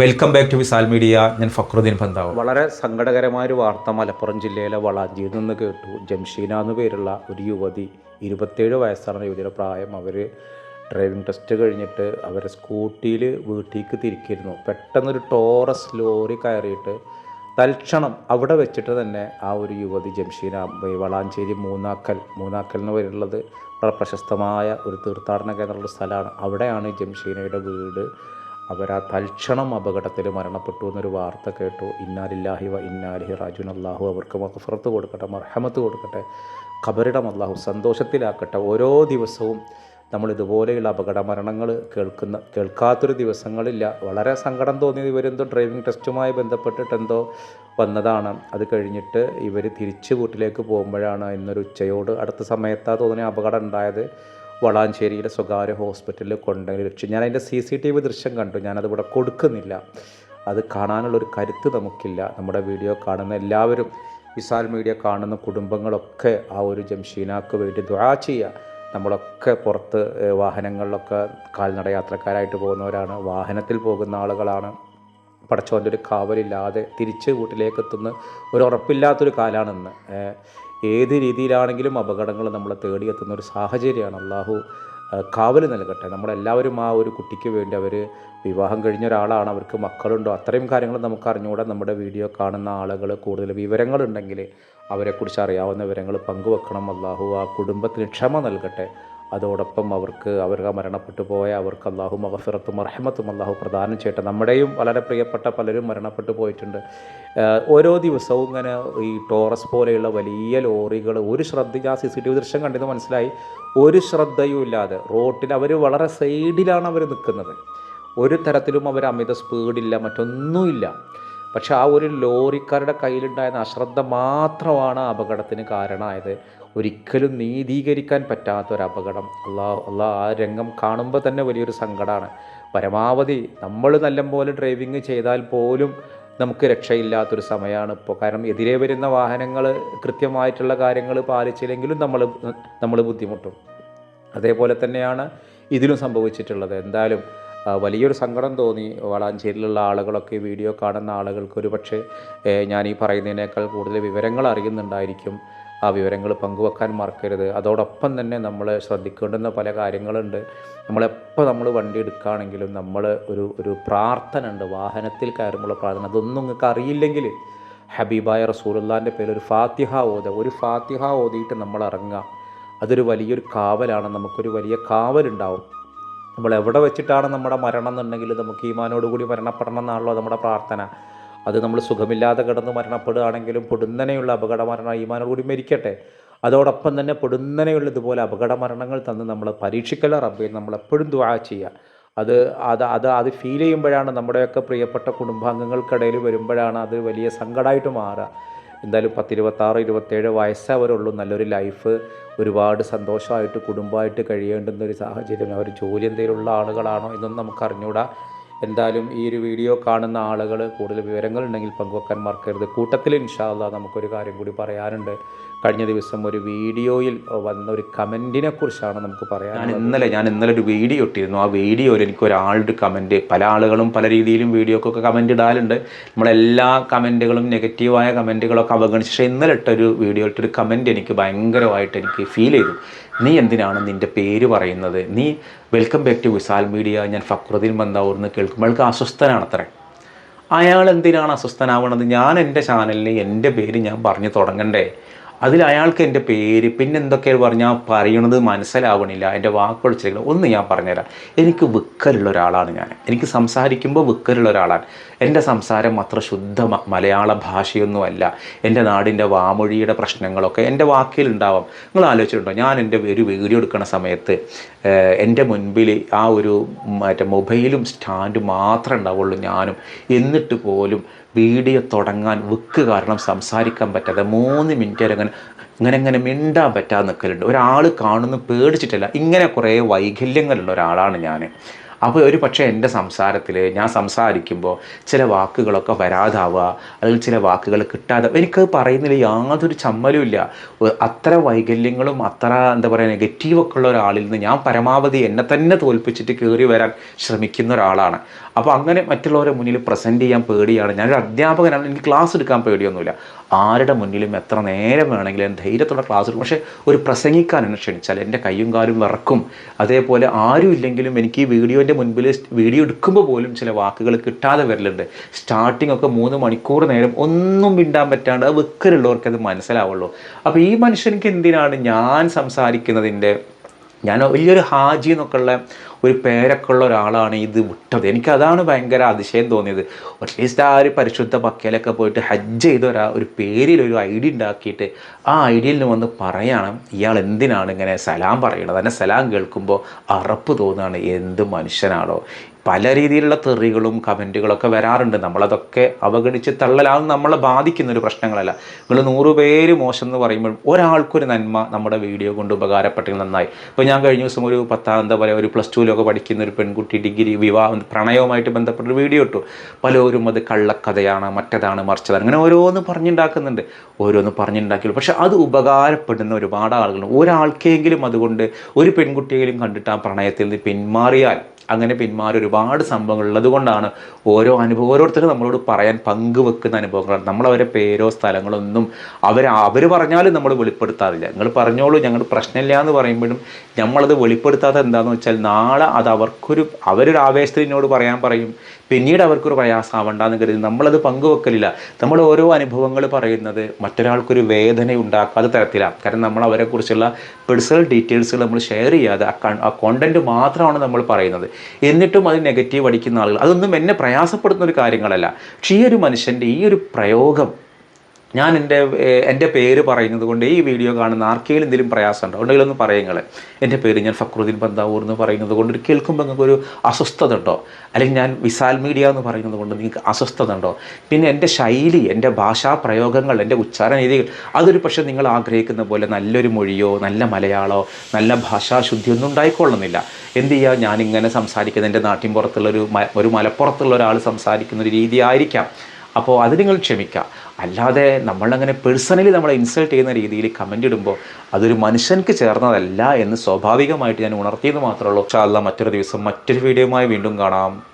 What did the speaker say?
Welcome back to Wisal media ഞാൻ ഫക്രുദ്ദീൻ പന്താവ് വളരെ സങ്കടകരമായ ഒരു വാർത്ത മലപ്പുറം ജില്ലയിലെ വളാഞ്ചിയിൽ നിന്ന് കേട്ടു. ജംഷീന എന്ന് പേരുള്ള ഒരു യുവതി ഇരുപത്തേഴ് വയസ്സാണ് യുവതിയുടെ പ്രായം. അവർ ഡ്രൈവിംഗ് ടെസ്റ്റ് കഴിഞ്ഞിട്ട് അവരെ സ്കൂട്ടിയിൽ വീട്ടിലേക്ക് തിരിക്കിയിരുന്നു. പെട്ടെന്നൊരു ടോറസ് ലോറി കയറിയിട്ട് തൽക്ഷണം അവിടെ വെച്ചിട്ട് തന്നെ ആ ഒരു യുവതി ജംഷീന വളാഞ്ചേരി മൂന്നാക്കൽ മൂന്നാക്കൽ എന്ന് പറയുന്നത് പ്രശസ്തമായ ഒരു തീർത്ഥാടന കേന്ദ്രമുള്ള സ്ഥലമാണ്. അവിടെയാണ് ജംഷീനയുടെ വീട് അവരാ തൽക്ഷണം അപകടത്തിൽ മരണപ്പെട്ടു എന്നൊരു വാർത്ത കേട്ടു. ഇന്നാലില്ലാഹി വ ഇന്നാലിഹി റാജുൻ അള്ളാഹു അവർക്ക് മഹഫറത്ത് കൊടുക്കട്ടെ മർഹമത്ത് കൊടുക്കട്ടെ ഖബറിടം അള്ളാഹു സന്തോഷത്തിലാക്കട്ടെ. ഓരോ ദിവസവും നമ്മൾ ഇതുപോലെയുള്ള അപകട മരണങ്ങൾ കേൾക്കുന്ന കേൾക്കാത്തൊരു ദിവസങ്ങളില്ല. വളരെ സങ്കടം തോന്നിയത് ഇവരെന്തോ ഡ്രൈവിംഗ് ടെസ്റ്റുമായി ബന്ധപ്പെട്ടിട്ട് എന്തോ വന്നതാണ്. അത് കഴിഞ്ഞിട്ട് ഇവർ തിരിച്ച് വീട്ടിലേക്ക് പോകുമ്പോഴാണ് ഇന്നൊരു ഉച്ചയോട് അടുത്ത സമയത്താണ് തോന്നിയ അപകടം ഉണ്ടായത്. വളാഞ്ചേരിയിലെ സ്വകാര്യ ഹോസ്പിറ്റലിൽ കൊണ്ടുപോയി രക്ഷ ഞാൻ അതിന്റെ സി സി ടി വി ദൃശ്യം കണ്ടു. ഞാനത് ഇവിടെ കൊടുക്കുന്നില്ല. അത് കാണാനുള്ളൊരു കരുത്ത് നമുക്കില്ല. നമ്മുടെ വീഡിയോ കാണുന്ന എല്ലാവരും വിശാൽ മീഡിയ കാണുന്ന കുടുംബങ്ങളൊക്കെ ആ ഒരു ജംഷീനാക്ക് വേണ്ടി ദ്വാ ചെയ്യുക. നമ്മളൊക്കെ പുറത്ത് വാഹനങ്ങളിലൊക്കെ കാൽനട യാത്രക്കാരായിട്ട് പോകുന്നവരാണ്. വാഹനത്തിൽ പോകുന്ന ആളുകളാണ്. പടച്ചോന്റെ ഒരു കാവലില്ലാതെ തിരിച്ച് വീട്ടിലേക്ക് എത്തുന്ന ഒരു ഉറപ്പില്ലാത്തൊരു കാലാണെന്ന്. ഏത് രീതിയിലാണെങ്കിലും അപകടങ്ങൾ നമ്മൾ തേടിയെത്തുന്ന ഒരു സാഹചര്യമാണ്. അള്ളാഹു കാവൽ നൽകട്ടെ. നമ്മളെല്ലാവരും ആ ഒരു കുട്ടിക്ക് വേണ്ടി അവർ വിവാഹം കഴിഞ്ഞ ഒരാളാണ്. അവർക്ക് മക്കളുണ്ടോ? അത്രയും കാര്യങ്ങൾ നമുക്ക് അറിഞ്ഞുകൂടെ. നമ്മുടെ വീഡിയോ കാണുന്ന ആളുകൾ കൂടുതൽ വിവരങ്ങളുണ്ടെങ്കിൽ അവരെക്കുറിച്ച് അറിയാവുന്ന വിവരങ്ങൾ പങ്കുവെക്കണം. അള്ളാഹു ആ കുടുംബത്തിന് ക്ഷമ നൽകട്ടെ. അതോടൊപ്പം അവർക്ക് അവർ മരണപ്പെട്ടു പോയ അവർക്ക് അള്ളാഹു മഹഫിറത്തും അർഹമത്തും അള്ളാഹു പ്രദാനം ചെയ്യട്ടെ. നമ്മുടെയും വളരെ പ്രിയപ്പെട്ട പലരും മരണപ്പെട്ടു പോയിട്ടുണ്ട്. ഓരോ ദിവസവും ഇങ്ങനെ ഈ ടോറസ് പോലെയുള്ള വലിയ ലോറികൾ ഒരു ശ്രദ്ധ ആ സി സി ടി വി ദൃശ്യം കണ്ടെന്ന് മനസ്സിലായി. ഒരു ശ്രദ്ധയും ഇല്ലാതെ റോട്ടിൽ അവർ വളരെ സൈഡിലാണ് അവർ നിൽക്കുന്നത്. ഒരു തരത്തിലും അവർ അമിത സ്പീഡില്ല മറ്റൊന്നുമില്ല. പക്ഷെ ആ ഒരു ലോറിക്കാരുടെ കയ്യിലുണ്ടായിരുന്ന അശ്രദ്ധ മാത്രമാണ് അപകടത്തിന് കാരണമായത്. ഒരിക്കലും നീതീകരിക്കാൻ പറ്റാത്ത ഒരു അപകടം. അള്ളാ അള്ളാ ആ രംഗം കാണുമ്പോൾ തന്നെ വലിയൊരു സങ്കടമാണ് പരമാവധി നമ്മൾ നല്ലപോലെ ഡ്രൈവിങ് ചെയ്താൽ പോലും നമുക്ക് രക്ഷയില്ലാത്തൊരു സമയമാണ് ഇപ്പോൾ കാരണം എതിരെ വരുന്ന വാഹനങ്ങൾ കൃത്യമായിട്ടുള്ള കാര്യങ്ങൾ പാലിച്ചില്ലെങ്കിലും നമ്മൾ നമ്മൾ ബുദ്ധിമുട്ടും. അതേപോലെ തന്നെയാണ് ഇതിലും സംഭവിച്ചിട്ടുള്ളത്. എന്തായാലും വലിയൊരു സങ്കടം തോന്നി. വളാഞ്ചേരിയിലുള്ള ആളുകളൊക്കെ വീഡിയോ കാണുന്ന ആളുകൾക്ക് ഒരു പക്ഷേ ഞാൻ ഈ പറയുന്നതിനേക്കാൾ കൂടുതൽ വിവരങ്ങൾ അറിയുന്നുണ്ടായിരിക്കും. ആ വിവരങ്ങൾ പങ്കുവെക്കാൻ മറക്കരുത്. അതോടൊപ്പം തന്നെ നമ്മൾ ശ്രദ്ധിക്കേണ്ടുന്ന പല കാര്യങ്ങളുണ്ട്. നമ്മളെപ്പോൾ നമ്മൾ വണ്ടി എടുക്കുകയാണെങ്കിലും നമ്മൾ ഒരു ഒരു പ്രാർത്ഥന ഉണ്ട് വാഹനത്തിൽ കയറുമ്പോൾ പ്രാർത്ഥന. അതൊന്നും നിങ്ങൾക്ക് അറിയില്ലെങ്കിൽ ഹബീബായ റസൂലുള്ളാന്റെ പേരിൽ ഒരു ഫാത്തിഹ ഓത. ഒരു ഫാത്തിഹ ഓതിയിട്ട് നമ്മൾ ഇറങ്ങുക. അതൊരു വലിയൊരു കാവലാണ്. നമുക്കൊരു വലിയ കാവലുണ്ടാവും. നമ്മൾ എവിടെ വെച്ചിട്ടാണ് നമ്മുടെ മരണം എന്നുണ്ടെങ്കിൽ നമുക്ക് ഈമാനോടുകൂടി മരണപ്പെടണം എന്നാണല്ലോ നമ്മുടെ പ്രാർത്ഥന. അത് നമ്മൾ സുഖമില്ലാതെ കിടന്ന് മരണപ്പെടുകയാണെങ്കിലും പൊടുന്നനെയുള്ള അപകട മരണം ഈമാനോടുകൂടി മരിക്കട്ടെ. അതോടൊപ്പം തന്നെ പൊടുന്നനെയുള്ള ഇതുപോലെ അപകട മരണങ്ങൾ തന്ന് നമ്മൾ പരീക്ഷിക്കല റബ്ബയിൽ നമ്മൾ എപ്പോഴും ദ്വാ ചെയ്യുക. അത് അത് അത് അത് ഫീൽ ചെയ്യുമ്പോഴാണ് നമ്മുടെയൊക്കെ പ്രിയപ്പെട്ട കുടുംബാംഗങ്ങൾക്കിടയിൽ വരുമ്പോഴാണ് അത് വലിയ സങ്കടമായിട്ട് മാറുക. എന്തായാലും പത്തിരുപത്താറ് ഇരുപത്തേഴ് വയസ്സേ അവരുള്ളൂ. നല്ലൊരു ലൈഫ് ഒരുപാട് സന്തോഷമായിട്ട് കുടുംബമായിട്ട് കഴിയേണ്ടുന്ന ഒരു സാഹചര്യം. അവർ ജോലി എന്തെങ്കിലുമുള്ള ആളുകളാണോ എന്നൊന്നും നമുക്ക് അറിഞ്ഞുകൂടാ എന്തായാലും ഈ ഒരു വീഡിയോ കാണുന്ന ആളുകൾ കൂടുതൽ വിവരങ്ങൾ ഉണ്ടെങ്കിൽ പങ്കുവെക്കാൻ മറക്കരുത്. കൂട്ടത്തിൽ ഇൻഷാല്ല നമുക്കൊരു കാര്യം കൂടി പറയാനുണ്ട്. കഴിഞ്ഞ ദിവസം ഒരു വീഡിയോയിൽ വന്ന ഒരു കമന്റിനെ കുറിച്ചാണ് നമുക്ക് പറയാൻ ഞാൻ ഇന്നലെ ഞാൻ ഇന്നലെ ഒരു വീഡിയോ ഇട്ടിരുന്നു. ആ വീഡിയോയിൽ എനിക്ക് ഒരാളുടെ കമന്റ് പല ആളുകളും പല രീതിയിലും വീഡിയോക്കൊക്കെ കമന്റ് ഇടാറുണ്ട്. നമ്മളെല്ലാ കമന്റുകളും നെഗറ്റീവായ കമന്റുകളൊക്കെ അവഗണിച്ച് പക്ഷേ ഇന്നലെ ഇട്ടൊരു വീഡിയോ ഇട്ടൊരു കമന്റ് എനിക്ക് ഭയങ്കരമായിട്ട് എനിക്ക് ഫീൽ ചെയ്തു. നീ എന്തിനാണ് നിന്റെ പേര് പറയുന്നത്? നീ welcome back to Wisal media ഞാൻ ഫക്രുദ്ദീൻ ബന്ദാവൂർ എന്ന് കേൾക്കുമ്പോൾ അയാൾക്ക് അസ്വസ്ഥനാണത്രേ അയാൾ എന്തിനാണ് അസ്വസ്ഥനാവണത്? ഞാൻ എന്റെ ചാനലിന് എന്റെ പേര് ഞാൻ പറഞ്ഞു തുടങ്ങണ്ടേ? അതിൽ അയാൾക്ക് എന്റെ പേര് പിന്നെ എന്തൊക്കെയാണ് പറഞ്ഞാൽ പറയണത് മനസ്സിലാവണില്ല. എന്റെ വാക്കുകൾ ചെയ്യണം ഒന്ന് ഞാൻ പറഞ്ഞുതരാം. എനിക്ക് വിക്കലുള്ള ഒരാളാണ് ഞാൻ. എനിക്ക് സംസാരിക്കുമ്പോൾ വിക്കലുള്ള ഒരാളാണ്. എന്റെ സംസാരം അത്ര ശുദ്ധ മലയാള ഭാഷയൊന്നുമല്ല. എന്റെ നാടിന്റെ വാമൊഴിയുടെ പ്രശ്നങ്ങളൊക്കെ എന്റെ വാക്കിലുണ്ടാവാം. നിങ്ങൾ ആലോചിച്ചിട്ടുണ്ടോ? ഞാൻ എന്റെ ഒരു വീഡിയോ എടുക്കുന്ന സമയത്ത് എന്റെ മുൻപിൽ ആ ഒരു മറ്റേ മൊബൈലും സ്റ്റാൻഡും മാത്രമേ ഉണ്ടാവുള്ളൂ ഞാനും. എന്നിട്ട് പോലും വീഡിയോ തുടങ്ങാൻ വെക്ക് കാരണം സംസാരിക്കാൻ പറ്റാതെ മൂന്ന് മിനിറ്റ് വരെ അങ്ങനെ ഇങ്ങനെ ഇങ്ങനെ മിണ്ടാൻ പറ്റാതെ നിൽക്കലുണ്ട് ഒരാൾ കാണുന്നു പേടിച്ചിട്ടില്ല. ഇങ്ങനെ കുറേ വൈകല്യങ്ങളുള്ള ഒരാളാണ് ഞാൻ അപ്പോൾ ഒരു പക്ഷേ എന്റെ സംസാരത്തിൽ ഞാൻ സംസാരിക്കുമ്പോൾ ചില വാക്കുകളൊക്കെ വരാതാവുക അല്ലെങ്കിൽ ചില വാക്കുകൾ കിട്ടാതെ എനിക്ക് പറയുന്നതിൽ യാതൊരു ചമ്മലുമില്ല അത്ര വൈകല്യങ്ങളും അത്ര എന്താ പറയുക നെഗറ്റീവൊക്കെ ഉള്ള ഒരാളിൽ നിന്ന് ഞാൻ പരമാവധി എന്നെ തന്നെ തോൽപ്പിച്ചിട്ട് കയറി വരാൻ ശ്രമിക്കുന്ന ഒരാളാണ്. അപ്പോൾ അങ്ങനെ മറ്റുള്ളവരെ മുന്നിൽ പ്രസന്റ് ചെയ്യാൻ പേടിയാണ്. ഞാനൊരു അധ്യാപകനാണ് എനിക്ക് ക്ലാസ് എടുക്കാൻ പേടിയൊന്നുമില്ല. ആരുടെ മുന്നിലും എത്ര നേരം വേണമെങ്കിലും ധൈര്യത്തോടെ ക്ലാസ് എടുക്കും. പക്ഷേ ഒരു പ്രസംഗിക്കാൻ എന്നെ ക്ഷണിച്ചാൽ എന്റെ കയ്യും കാലും വിറക്കും. അതേപോലെ ആരും ഇല്ലെങ്കിലും എനിക്ക് ഈ വീഡിയോന്റെ മുൻപിൽ വീഡിയോ എടുക്കുമ്പോൾ പോലും ചില വാക്കുകൾ കിട്ടാതെ വരലുണ്ട്. സ്റ്റാർട്ടിംഗ് ഒക്കെ മൂന്ന് മണിക്കൂർ നേരം ഒന്നും മിണ്ടാൻ പറ്റാണ്ട് അത് വെക്കലുള്ളവർക്ക് അത് മനസ്സിലാവുള്ളൂ. അപ്പോൾ ഈ മനുഷ്യനിക്ക് എന്തിനാണ് ഞാൻ സംസാരിക്കുന്നതിന്റെ? ഞാൻ വലിയൊരു ഹാജി എന്നൊക്കെ ഉള്ള ഒരു പേരൊക്കെ ഉള്ള ഒരാളാണ് ഇത് വിട്ടത്. എനിക്കതാണ് ഭയങ്കര അതിശയം തോന്നിയത്. അറ്റ്ലീസ്റ്റ് ആ ഒരു പരിശുദ്ധ പക്കയിലൊക്കെ പോയിട്ട് ഹജ്ജ് ചെയ്ത ഒരാ ഒരു പേരിൽ ഒരു ഐഡിയ ഉണ്ടാക്കിയിട്ട് ആ ഐഡിയയിൽ വന്ന് പറയണം ഇയാൾ എന്തിനാണ് ഇങ്ങനെ സലാം പറയണത്? തന്നെ സലാം കേൾക്കുമ്പോൾ അറപ്പ് തോന്നുകയാണ് എന്ത് മനുഷ്യനാണോ? പല രീതിയിലുള്ള തെറികളും കമന്റുകളൊക്കെ വരാറുണ്ട്. നമ്മളതൊക്കെ അവഗണിച്ച് തള്ളലാവും നമ്മളെ ബാധിക്കുന്ന ഒരു പ്രശ്നങ്ങളല്ല. നിങ്ങൾ നൂറ് പേര് മോശം എന്ന് പറയുമ്പോൾ ഒരാൾക്കൊരു നന്മ നമ്മുടെ വീഡിയോ കൊണ്ട് ഉപകാരപ്പെട്ടെങ്കിൽ നന്നായി. ഇപ്പോൾ ഞാൻ കഴിഞ്ഞ ദിവസം ഒരു പത്താം എന്താ പറയുക ഒരു പ്ലസ് ടുവിലൊക്കെ പഠിക്കുന്ന ഒരു പെൺകുട്ടി ഡിഗ്രി വിവാഹം പ്രണയവുമായിട്ട് ബന്ധപ്പെട്ട ഒരു വീഡിയോ ഇട്ടു. പലരും അത് കള്ളക്കഥയാണ് മറ്റേതാണ് മറിച്ചതാണ്. അങ്ങനെ ഓരോന്ന് പറഞ്ഞുണ്ടാക്കുന്നുണ്ട്. ഓരോന്ന് പറഞ്ഞുണ്ടാക്കിയുള്ളൂ പക്ഷേ അത് ഉപകാരപ്പെടുന്ന ഒരുപാട് ആളുകളുണ്ട്. ഒരാൾക്കെങ്കിലും അതുകൊണ്ട് ഒരു പെൺകുട്ടിയെങ്കിലും കണ്ടിട്ട് ആ പ്രണയത്തിൽ നിന്ന് പിന്മാറിയാൽ അങ്ങനെ പിന്മാറി ഒരുപാട് സംഭവങ്ങൾ ഉള്ളതുകൊണ്ടാണ് ഓരോ അനുഭവം ഓരോരുത്തരും നമ്മളോട് പറയാൻ പങ്കുവെക്കുന്ന അനുഭവങ്ങളാണ്. നമ്മളവരെ പേരോ സ്ഥലങ്ങളോ ഒന്നും അവർ അവർ പറഞ്ഞാലും നമ്മൾ വെളിപ്പെടുത്താറില്ല. നിങ്ങൾ പറഞ്ഞോളൂ ഞങ്ങൾ പ്രശ്നമില്ല എന്ന് പറയുമ്പോഴും നമ്മളത് വെളിപ്പെടുത്താതെ എന്താണെന്ന് വെച്ചാൽ നാളെ അത് അവർക്കൊരു അവരൊരു ആവേശത്തിൽ എന്നോട് പറയാൻ പറയും. പിന്നീട് അവർക്കൊരു പ്രയാസമാവണ്ടെന്ന് കരുതി നമ്മളത് പങ്കുവെക്കലില്ല. നമ്മൾ ഓരോ അനുഭവങ്ങൾ പറയുന്നത് മറ്റൊരാൾക്കൊരു വേദന ഉണ്ടാക്കാത്ത തരത്തിലാണ്. കാരണം നമ്മൾ അവരെക്കുറിച്ചുള്ള പേഴ്സണൽ ഡീറ്റെയിൽസ് നമ്മൾ ഷെയർ ചെയ്യാതെ ആ കോണ്ടന്റ് മാത്രമാണ് നമ്മൾ പറയുന്നത്. എന്നിട്ടും അത് നെഗറ്റീവ് അടിക്കുന്ന ആളുകൾ. അതൊന്നും എന്നെ പ്രയാസപ്പെടുന്ന ഒരു കാര്യങ്ങളല്ല. പക്ഷേ ഈ ഒരു മനുഷ്യന്റെ ഈ ഒരു പ്രയോഗം ഞാൻ എന്റെ എന്റെ പേര് പറയുന്നത് കൊണ്ട് ഈ വീഡിയോ കാണുന്ന ആർക്കെങ്കിലും എന്തെങ്കിലും പ്രയാസമുണ്ടോ? ഉണ്ടെങ്കിൽ ഒന്ന് പറയുങ്ങൾ എന്റെ പേര് ഞാൻ ഫക്രുദ്ദീൻ ബന്താവൂർ എന്ന് പറയുന്നത് കൊണ്ട് കേൾക്കുമ്പോൾ നിങ്ങൾക്ക് ഒരു അസ്വസ്ഥത ഉണ്ടോ? അല്ലെങ്കിൽ ഞാൻ വിസാൽ മീഡിയ എന്ന് പറയുന്നത് കൊണ്ട് നിങ്ങൾക്ക് അസ്വസ്ഥത ഉണ്ടോ? പിന്നെ എന്റെ ശൈലി എന്റെ ഭാഷാ പ്രയോഗങ്ങൾ എന്റെ ഉച്ചാരണ രീതികൾ അതൊരു പക്ഷേ നിങ്ങൾ ആഗ്രഹിക്കുന്ന പോലെ നല്ലൊരു മൊഴിയോ നല്ല മലയാളമോ നല്ല ഭാഷാശുദ്ധിയൊന്നും ഉണ്ടായിക്കൊള്ളുന്നില്ല. എന്ത് ചെയ്യുക ഞാനിങ്ങനെ സംസാരിക്കുന്ന എന്റെ നാട്ടിൻ പുറത്തുള്ള ഒരു ഒരു മലപ്പുറത്തുള്ള ഒരാൾ സംസാരിക്കുന്ന ഒരു രീതി ആയിരിക്കാം. അപ്പോൾ അത് നിങ്ങൾ ക്ഷമിക്കുക. അല്ലാതെ നമ്മളങ്ങനെ പേഴ്സണലി നമ്മളെ ഇൻസൾട്ട് ചെയ്യുന്ന രീതിയിൽ കമന്റ് ഇടുമ്പോൾ അതൊരു മനുഷ്യൻക്ക് ചേർന്നതല്ല എന്ന് സ്വാഭാവികമായിട്ട് ഞാൻ ഉണർത്തിയെന്ന് മാത്രമേ ഉള്ളൂ. പക്ഷേ മറ്റൊരു ദിവസം മറ്റൊരു വീഡിയോയുമായി വീണ്ടും കാണാം.